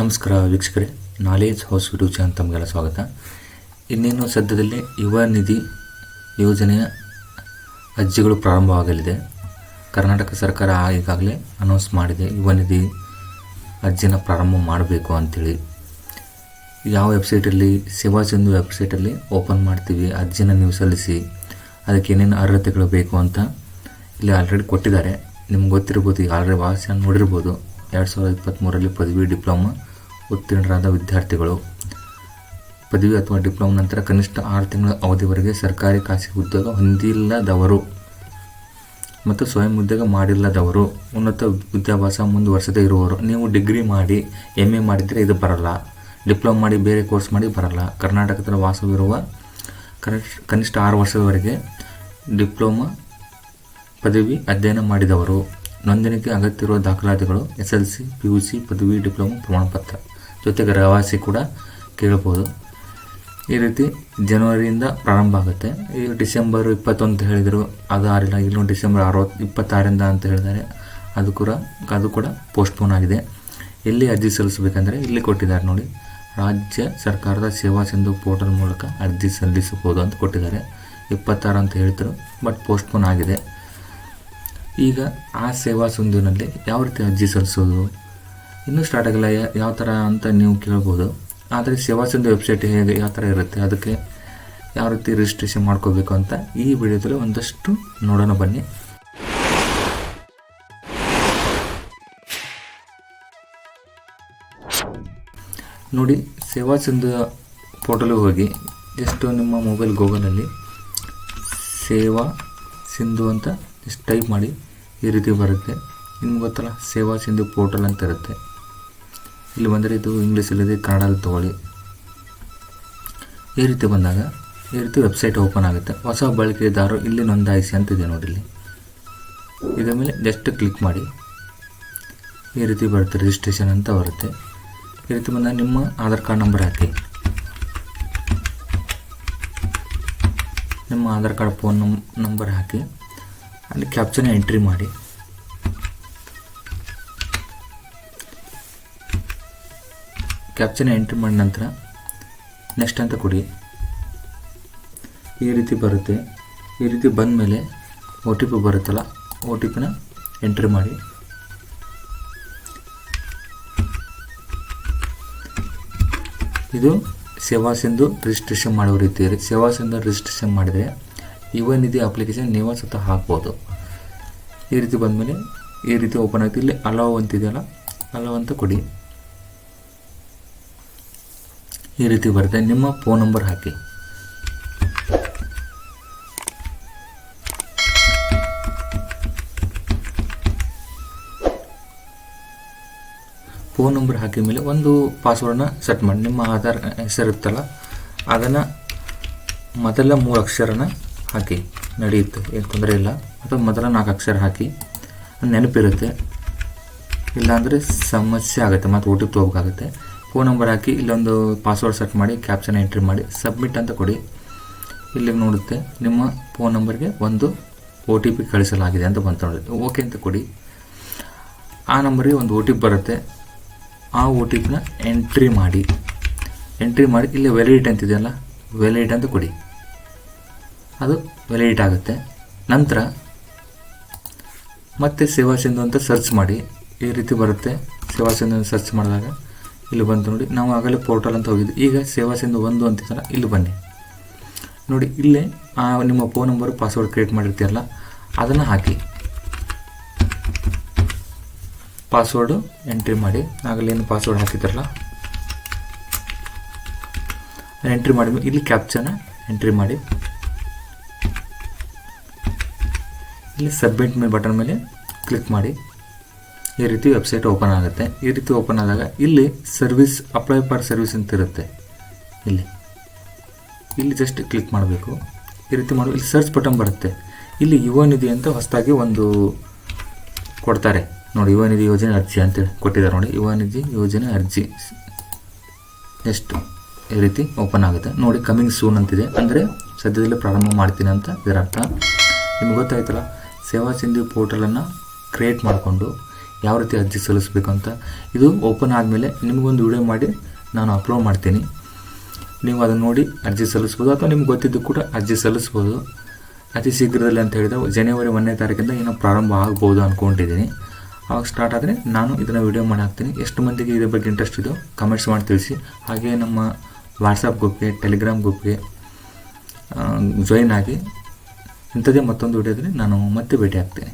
ನಮಸ್ಕಾರ ವೀಕ್ಷಕರೇ knowledge house YouTube channel ತಮಗೆಲ್ಲ ಸ್ವಾಗತ. ಇನ್ನೇನು ಸದ್ಯದಲ್ಲಿ ಯುವ ನಿಧಿ ಯೋಜನೆಯ ಅರ್ಜಿಗಳು ಪ್ರಾರಂಭವಾಗಲಿದೆ. ಕರ್ನಾಟಕ ಸರ್ಕಾರ ಈಗಾಗಲೇ ಅನೌನ್ಸ್ ಮಾಡಿದೆ ಯುವ ನಿಧಿ ಅರ್ಜಿನ ಪ್ರಾರಂಭ ಮಾಡಬೇಕು ಅಂಥೇಳಿ ಯಾವ ವೆಬ್ಸೈಟಲ್ಲಿ ಸೇವಾ ಸಿಂಧು ವೆಬ್ಸೈಟಲ್ಲಿ ಓಪನ್ ಮಾಡ್ತೀವಿ, ಅರ್ಜಿನ ನೀವು ಸಲ್ಲಿಸಿ, ಅದಕ್ಕೆ ಏನೇನು ಅರ್ಹತೆಗಳು ಬೇಕು ಅಂತ ಇಲ್ಲಿ ಆಲ್ರೆಡಿ ಕೊಟ್ಟಿದ್ದಾರೆ. ನಿಮ್ಗೆ ಗೊತ್ತಿರ್ಬೋದು, ಈಗ ಆಲ್ರೆಡಿ ಭಾಳ ನೋಡಿರ್ಬೋದು. ಎರಡು ಸಾವಿರದ ಇಪ್ಪತ್ತ್ಮೂರಲ್ಲಿ ಪದವಿ, ಡಿಪ್ಲೊಮಾ ಉತ್ತೀರ್ಣರಾದ ವಿದ್ಯಾರ್ಥಿಗಳು. ಪದವಿ ಅಥವಾ ಡಿಪ್ಲೊಮಾ ನಂತರ ಕನಿಷ್ಠ ಆರು ತಿಂಗಳ ಅವಧಿವರೆಗೆ ಸರ್ಕಾರಿ ಖಾಸಗಿ ಉದ್ಯೋಗ ಹೊಂದಿಲ್ಲದವರು ಮತ್ತು ಸ್ವಯಂ ಉದ್ಯೋಗ ಮಾಡಿಲ್ಲದವರು, ಉನ್ನತ ವಿದ್ಯಾಭ್ಯಾಸ ಮುಂದುವರಿಸದೇ ಇರುವವರು. ನೀವು ಡಿಗ್ರಿ ಮಾಡಿ ಎಂ ಎ ಮಾಡಿದರೆ ಇದು ಬರಲ್ಲ. ಡಿಪ್ಲೊಮಾ ಮಾಡಿ, ಬೇರೆ ಕೋರ್ಸ್ ಮಾಡಿ ಬರಲ್ಲ. ಕರ್ನಾಟಕದ ವಾಸವಿರುವ ಕನಿಷ್ಠ ಕನಿಷ್ಠ ಆರು ವರ್ಷದವರೆಗೆ ಡಿಪ್ಲೊಮಾ ಪದವಿ ಅಧ್ಯಯನ ಮಾಡಿದವರು. ನೋಂದಣಿಗೆ ಅಗತ್ಯವಿರುವ ದಾಖಲಾತಿಗಳು S L C, P U C, ಪದವಿ, ಡಿಪ್ಲೊಮಾ, ಪ್ರಮಾಣಪತ್ರ. ಜೊತೆಗೆ ರವಾಸಿ ಕೂಡ ಕೇಳಬಹುದು. ಈ ರೀತಿ ಜನವರಿಯಿಂದ ಪ್ರಾರಂಭ ಆಗುತ್ತೆ. ಈಗ ಡಿಸೆಂಬರ್ ಇಪ್ಪತ್ತೊಂದು ಹೇಳಿದರು, ಅದು ಆರಿಲ್ಲ. ಇನ್ನು ಡಿಸೆಂಬರ್ ಅರವತ್ತು ಇಪ್ಪತ್ತಾರರಿಂದ ಅಂತ ಹೇಳಿದ್ದಾರೆ. ಅದು ಕೂಡ ಅದು ಕೂಡ ಪೋಸ್ಟ್ಪೋನ್ ಆಗಿದೆ. ಎಲ್ಲಿ ಅರ್ಜಿ ಸಲ್ಲಿಸಬೇಕಂದ್ರೆ ಇಲ್ಲಿ ಕೊಟ್ಟಿದ್ದಾರೆ ನೋಡಿ. ರಾಜ್ಯ ಸರ್ಕಾರದ ಸೇವಾ ಸಿಂಧು ಪೋರ್ಟಲ್ ಮೂಲಕ ಅರ್ಜಿ ಸಲ್ಲಿಸಬಹುದು ಅಂತ ಕೊಟ್ಟಿದ್ದಾರೆ. ಇಪ್ಪತ್ತಾರು ಅಂತ ಹೇಳ್ತಾರೆ ಬಟ್ ಪೋಸ್ಟ್ಪೋನ್ ಆಗಿದೆ. ಈಗ ಆ ಸೇವಾ ಸಿಂಧುನಲ್ಲಿ ಯಾವ ರೀತಿ ಅರ್ಜಿ ಸಲ್ಲಿಸೋದು? ಇನ್ನೂ ಸ್ಟಾರ್ಟ್ ಆಗಿಲ್ಲ. ಯಾವ ಥರ ಅಂತ ನೀವು ಕೇಳ್ಬೋದು. ಆದರೆ ಸೇವಾ ಸಿಂಧು ವೆಬ್ಸೈಟ್ ಹೇಗೆ ಯಾವ ಥರ ಇರುತ್ತೆ ಅದಕ್ಕೆ ಯಾವ ರೀತಿ ರಿಜಿಸ್ಟ್ರೇಷನ್ ಮಾಡ್ಕೋಬೇಕು ಅಂತ ಈ ವಿಡಿಯೋದಲ್ಲಿ ಒಂದಷ್ಟು ನೋಡೋಣ ಬನ್ನಿ. ನೋಡಿ ಸೇವಾ ಸಿಂಧು ಪೋರ್ಟಲ್ಗೆ ಹೋಗಿ ಜಸ್ಟ್ ನಿಮ್ಮ ಮೊಬೈಲ್ ಗೂಗಲಲ್ಲಿ ಸೇವಾ ಸಿಂಧು ಅಂತ ಜಸ್ಟ್ ಟೈಪ್ ಮಾಡಿ ಈ ರೀತಿ ಬರುತ್ತೆ. ನಿಮ್ಗೆ ಗೊತ್ತಲ್ಲ, ಸೇವಾ ಸಿಂಧು ಪೋರ್ಟಲ್ ಅಂತ ಇರುತ್ತೆ. ಇಲ್ಲಿ ಬಂದರೆ ಇದು ಇಂಗ್ಲೀಷಲ್ಲಿದೆ ಕನ್ನಡದಲ್ಲಿ ತೊಗೊಳ್ಳಿ. ಈ ರೀತಿ ಬಂದಾಗ, ಈ ರೀತಿ ವೆಬ್ಸೈಟ್ ಓಪನ್ ಆಗುತ್ತೆ. ಹೊಸ ಬಳಕೆದಾರರು ಇಲ್ಲಿ ನೋಂದಾಯಿಸಿ ಅಂತಿದೆ ನೋಡಿ ಇಲ್ಲಿ. ಇದರ ಮೇಲೆ ಜಸ್ಟ್ ಕ್ಲಿಕ್ ಮಾಡಿ. ಈ ರೀತಿ ಬರುತ್ತೆ ರಿಜಿಸ್ಟ್ರೇಷನ್ ಅಂತ ಬರುತ್ತೆ. ಈ ರೀತಿ ಬಂದಾಗ ನಿಮ್ಮ ಆಧಾರ್ ಕಾರ್ಡ್ ನಂಬರ್ ಹಾಕಿ. ನಿಮ್ಮ ಆಧಾರ್ ಕಾರ್ಡ್ ಫೋನ್ ನಂಬರ್ ಹಾಕಿ. ಅಲ್ಲಿ ಕ್ಯಾಪ್ಷನ್ ಎಂಟ್ರಿ ಮಾಡಿ. ಕ್ಯಾಪ್ಚನ ಎಂಟ್ರಿ ಮಾಡಿದ ನಂತರ ನೆಕ್ಸ್ಟ್ ಅಂತ ಕೊಡಿ. ಈ ರೀತಿ ಬರುತ್ತೆ. ಈ ರೀತಿ ಬಂದ ಮೇಲೆ ಒ ಟಿ ಪಿ ಬರುತ್ತಲ್ಲ ಓ ಟಿ ಪಿನ ಎಂಟ್ರಿ ಮಾಡಿ. ಇದು ಸೇವಾ ಸಿಂಧು ರಿಜಿಸ್ಟ್ರೇಷನ್ ಮಾಡೋ ರೀತಿ ಸೇವಾ ಸಿಂಧು ರಿಜಿಸ್ಟ್ರೇಷನ್ ಮಾಡಿದರೆ ಯುವ ನಿಧಿ ಅಪ್ಲಿಕೇಶನ್ ನೀವು ಸುತ್ತ ಹಾಕ್ಬೋದು. ಈ ರೀತಿ ಬಂದಮೇಲೆ ಈ ರೀತಿ ಓಪನ್ ಆಗುತ್ತೆ. ಇಲ್ಲಿ ಅಲೋ ಅಂತಿದೆಯಲ್ಲ ಅಲೋ ಅಂತ ಕೊಡಿ. ಈ ರೀತಿ ಬರುತ್ತೆ. ನಿಮ್ಮ ಫೋನ್ ನಂಬರ್ ಹಾಕಿ. ಫೋನ್ ನಂಬರ್ ಹಾಕಿದ ಮೇಲೆ ಒಂದು ಪಾಸ್ವರ್ಡ್ನ ಸೆಟ್ ಮಾಡಿ. ನಿಮ್ಮ ಆಧಾರ್ ಹೆಸರಿರುತ್ತಲ್ಲ ಅದನ್ನು ಮೊದಲ ಮೂರು ಅಕ್ಷರನ ಹಾಕಿ. ನಡೆಯುತ್ತೆ, ಏನು ತೊಂದರೆ ಇಲ್ಲ. ಅಥವಾ ಮೊದಲ ನಾಲ್ಕು ಅಕ್ಷರ ಹಾಕಿ. ನೆನಪಿರುತ್ತೆ. ಇಲ್ಲಾಂದರೆ ಸಮಸ್ಯೆ ಆಗುತ್ತೆ. ಮತ್ತು ಊಟಕ್ಕೆ ತೊಗೋಬೇಕಾಗುತ್ತೆ ಫೋನ್ ನಂಬರ್ ಹಾಕಿ ಇಲ್ಲೊಂದು ಪಾಸ್ವರ್ಡ್ ಸೆಟ್ ಮಾಡಿ ಕ್ಯಾಪ್ಷನ್ ಎಂಟ್ರಿ ಮಾಡಿ ಸಬ್ಮಿಟ್ ಅಂತ ಕೊಡಿ. ಇಲ್ಲಿ ನೋಡುತ್ತೆ, ನಿಮ್ಮ ಫೋನ್ ನಂಬರ್ಗೆ ಒಂದು ಒ ಟಿ ಪಿ ಕಳಿಸಲಾಗಿದೆ ಅಂತ ಬಂತು ನೋಡಿ. ಓಕೆ ಅಂತ ಕೊಡಿ. ಆ ನಂಬರ್ಗೆ ಒಂದು ಒ ಟಿ ಪಿ ಬರುತ್ತೆ. ಆ ಒ ಟಿ ಪಿನ ಎಂಟ್ರಿ ಮಾಡಿ. ಎಂಟ್ರಿ ಮಾಡಿ, ಇಲ್ಲಿ ವ್ಯಾಲಿಡಿಟಿ ಅಂತಿದೆಯಲ್ಲ ವ್ಯಾಲಿಡ್ ಅಂತ ಕೊಡಿ. ಅದು ವ್ಯಾಲಿಡಿಟ್ ಆಗುತ್ತೆ. ನಂತರ ಮತ್ತೆ ಸೇವಾ ಸಿಂಧು ಅಂತ ಸರ್ಚ್ ಮಾಡಿ. ಈ ರೀತಿ ಬರುತ್ತೆ. ಸೇವಾ ಸಿಂಧು ಸರ್ಚ್ ಮಾಡಿದಾಗ ಇಲ್ಲಿ ಬಂತು ನೋಡಿ. ನಾವು ಆಗಲೇ ಪೋರ್ಟಲ್ ಅಂತ ಹೋಗಿದ್ದು ಈಗ ಸೇವಾ ಸಿಂಧು ಒಂದು ಅಂತಿದ್ದಲ್ಲ ಇಲ್ಲಿ ಬನ್ನಿ. ನೋಡಿ, ಇಲ್ಲೇ, ಆ, ನಿಮ್ಮ ಫೋನ್ ನಂಬರು ಪಾಸ್ವರ್ಡ್ ಕ್ರಿಯೇಟ್ ಮಾಡಿರ್ತೀರಲ್ಲ, ಅದನ್ನು ಹಾಕಿ. ಪಾಸ್ವರ್ಡು ಎಂಟ್ರಿ ಮಾಡಿ. ಆಗಲೇ ಏನು ಪಾಸ್ವರ್ಡ್ ಹಾಕಿದ್ರಲ್ಲ? ಎಂಟ್ರಿ ಮಾಡಿ. ಇಲ್ಲಿ ಕ್ಯಾಪ್ಚನ ಎಂಟ್ರಿ ಮಾಡಿ. ಇಲ್ಲಿ ಸಬ್ಮಿಟ್ ಮೇಲೆ ಬಟನ್ ಮೇಲೆ ಕ್ಲಿಕ್ ಮಾಡಿ. ಈ ರೀತಿ ವೆಬ್ಸೈಟ್ ಓಪನ್ ಆಗುತ್ತೆ. ಈ ರೀತಿ ಓಪನ್ ಆದಾಗ ಇಲ್ಲಿ ಸರ್ವಿಸ್ ಅಪ್ಲೈ ಫಾರ್ ಸರ್ವಿಸ್ ಅಂತ ಇರುತ್ತೆ. ಇಲ್ಲಿ. ಇಲ್ಲಿ ಜಸ್ಟ್ ಕ್ಲಿಕ್ ಮಾಡಬೇಕು. ಈ ರೀತಿ ಮಾಡಿ, ಇಲ್ಲಿ ಸರ್ಚ್ ಬಟನ್ ಬರುತ್ತೆ. ಇಲ್ಲಿ ಯುವ ನಿಧಿ ಅಂತ ಹೊಸದಾಗಿ ಒಂದು ಕೊಡ್ತಾರೆ. ನೋಡಿ, ಯುವ ನಿಧಿ ಯೋಜನೆ ಅರ್ಜಿ ಅಂತೇಳಿ ಕೊಟ್ಟಿದ್ದಾರೆ ನೋಡಿ. ಯುವ ನಿಧಿ ಯೋಜನೆ ಅರ್ಜಿ. ಎಷ್ಟು ಈ ರೀತಿ ಓಪನ್ ಆಗುತ್ತೆ. ನೋಡಿ ಕಮಿಂಗ್ ಸೂನ್ ಅಂತಿದೆ. ಅಂದರೆ ಸದ್ಯದಲ್ಲೇ ಪ್ರಾರಂಭ ಮಾಡ್ತೀನಿ ಅಂತ ಇದರ ಅರ್ಥ ನಿಮ್ಗೆ ಗೊತ್ತಾಯ್ತಲ್ಲ, ಸೇವಾ ಸಿಂಧು ಪೋರ್ಟಲನ್ನು ಕ್ರಿಯೇಟ್ ಮಾಡಿಕೊಂಡು ಯಾವ ರೀತಿ ಅರ್ಜಿ ಸಲ್ಲಿಸಬೇಕು ಅಂತ ಇದು ಓಪನ್ ಆದಮೇಲೆ ನಿಮಗೊಂದು ವಿಡಿಯೋ ಮಾಡಿ ನಾನು ಅಪ್ಲೋಡ್ ಮಾಡ್ತೀನಿ. ನೀವು ಅದನ್ನು ನೋಡಿ ಅರ್ಜಿ ಸಲ್ಲಿಸ್ಬೋದು ಅಥವಾ ನಿಮ್ಗೆ ಗೊತ್ತಿದ್ದು ಕೂಡ ಅರ್ಜಿ ಸಲ್ಲಿಸ್ಬೋದು. ಅತಿ ಶೀಘ್ರದಲ್ಲಿ ಅಂತ ಹೇಳಿದ ಜನವರಿ ಒಂದನೇ ತಾರೀಕಿಂದ ಏನೋ ಪ್ರಾರಂಭ ಆಗ್ಬೋದು ಅಂದ್ಕೊಂಡಿದ್ದೀನಿ ಆವಾಗ ಸ್ಟಾರ್ಟ್ ಆದರೆ ನಾನು ಇದನ್ನು ವಿಡಿಯೋ ಮಾಡಿ ಹಾಕ್ತೀನಿ. ಎಷ್ಟು ಮಂದಿಗೆ ಇದ್ರ ಬಗ್ಗೆ ಇಂಟ್ರೆಸ್ಟ್ ಇದೋ ಕಮೆಂಟ್ಸ್ ಮಾಡಿ ತಿಳಿಸಿ. ಹಾಗೆ ನಮ್ಮ ವಾಟ್ಸಪ್ ಗ್ರೂಪ್ಗೆ ಟೆಲಿಗ್ರಾಮ್ ಗ್ರೂಪ್ಗೆ ಜಾಯಿನ್ ಆಗಿ ಇಂಥದ್ದೇ ಮತ್ತೊಂದು ವಿಡಿಯೋದಲ್ಲಿ ನಾನು ಮತ್ತೆ ಭೇಟಿ ಆಗ್ತೀನಿ.